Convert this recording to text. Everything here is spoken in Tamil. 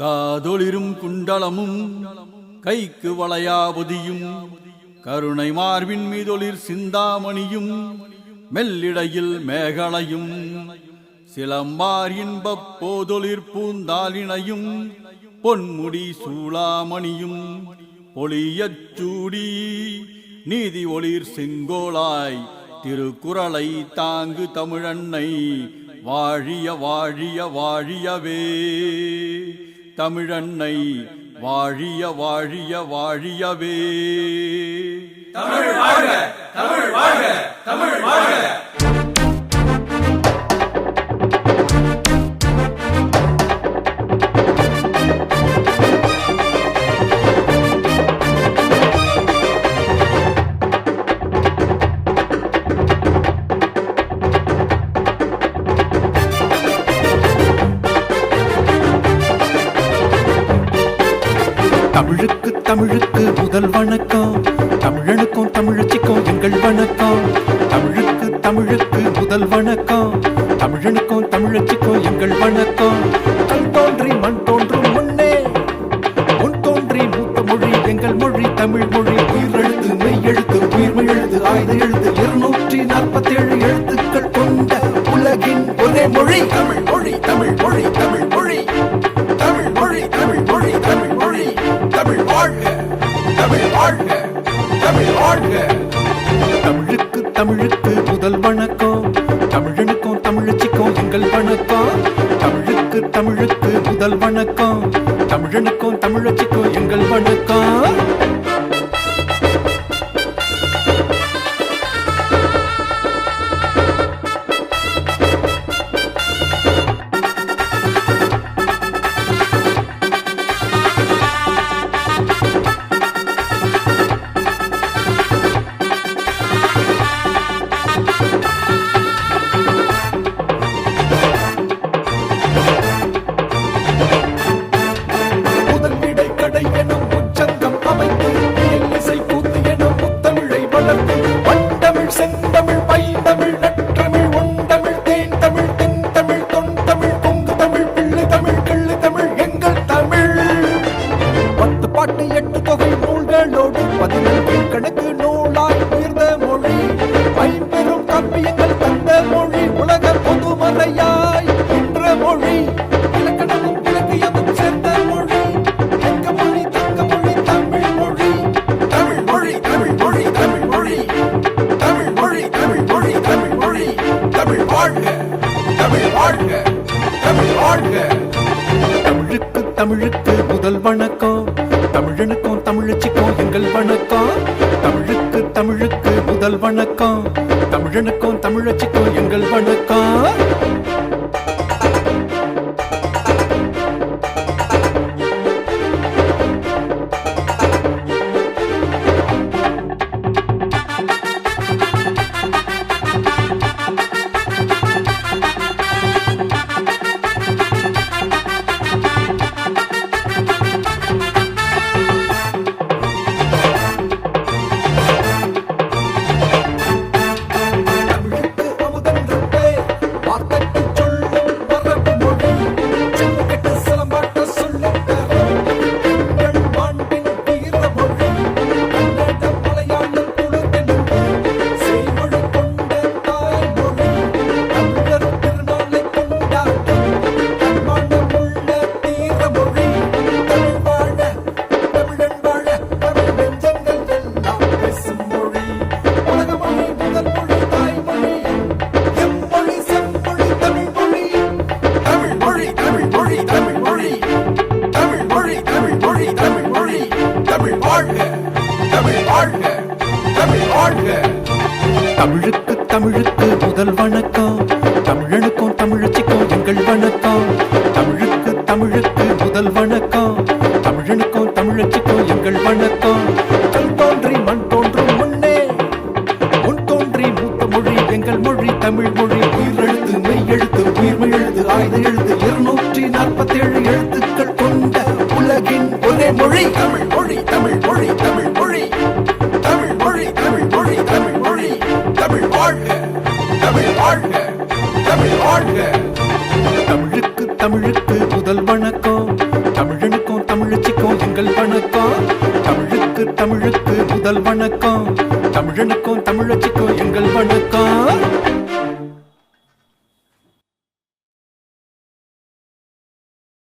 காதொளிரும் குண்டலமும் கைக்கு வளையாபதியும் கருணை மார்பின் மீதொளிர் சிந்தாமணியும் மெல்லிடையில் மேகலையும். சிலம்பார் இன்பப் போதொளிர் பூந்தாலினையும் பொன்முடி சூளாமணியும். பொலியச் சூடி நீதி ஒளிர் செங்கோலாய் திருக்குறளை தாங்கு தமிழன்னை. வாழிய வாழிய வாழியவே. தமிழன்னை வாழிய வாழிய வாழியவே. தமிழ் வாழ்க தமிழ் வாழ்க தமிழ் வாழ்க. தமிழுக்கு தமிழுக்கு முதல் வணக்கம். தமிழனுக்கும் தமிழச்சிக்கும் எங்கள் வணக்கம். தமிழுக்கு தமிழுக்கு முதல் வணக்கம். தமிழனுக்கும் தமிழச்சிக்கும் எங்கள் வணக்கம். கல் தோன்றி மண் தோன்றும் தமிழ் வாழ்க. தமிழுக்கு தமிழுக்கு முதல் வணக்கம். தமிழனுக்கும் தமிழச்சிக்கும் எங்கள் வணக்கம். தமிழுக்கு தமிழுக்கு முதல் வணக்கம். தமிழனுக்கும் தமிழச்சிக்கும் எங்கள் வணக்கம். கணக்கு நூலாய் உயர்ந்த மொழி ஐம்பெரும் காப்பியங்கள் தந்த மொழி உலக பொதுமறையாய் என்ற மொழி இலக்கணமும் இலக்கியமும் சேர்ந்த மொழி எங்க மொழி தங்க மொழி தமிழ் மொழி தமிழ் மொழி தமிழ் மொழி தமிழ் மொழி தமிழ் மொழி தமிழ் மொழி தமிழ் மொழி தமிழ் வாழ்க தமிழ் வாழ்க தமிழ் வாழ்க. தமிழுக்கு தமிழுக்கு தமிழுக்கு தமிழுக்கு முதல் வணக்கம். தமிழனுக்கும் தமிழச்சிக்கும் எங்கள் வணக்கம். தமிழுக்கு தமிழுக்கு முதல் வணக்கம். தமிழனுக்கும் தமிழச்சிக்கும் எங்கள் வணக்கம். தமிழுக்கு தமிழுக்கு முதல் வணக்கம். தமிழனுக்கும் தமிழச்சிக்கும் எங்கள் வணக்கம். கல் தோன்றி மண் தோன்றும் முன்னே முன் தோன்றி மூத்த மொழி எங்கள் மொழி தமிழ் மொழி. உயிரெழுத்து மெய் எழுத்து உயிர்மை எழுத்து ஆயுத எழுத்து. இருநூற்றி நாற்பத்தி ஏழு எழுத்துக்கள் கொண்ட உலகின் ஒரே மொழி தமிழ் மொழி தமிழ் மொழி தமிழ் தமிழ் வாழ்க தமிழுக்கு தமிழுக்கு முதல் வணக்கம். தமிழனுக்கும் தமிழச்சிக்கும் எங்கள் வணக்கம். தமிழுக்கு தமிழுக்கு முதல் வணக்கம். தமிழனுக்கும் தமிழச்சிக்கும் எங்கள் வணக்கம்.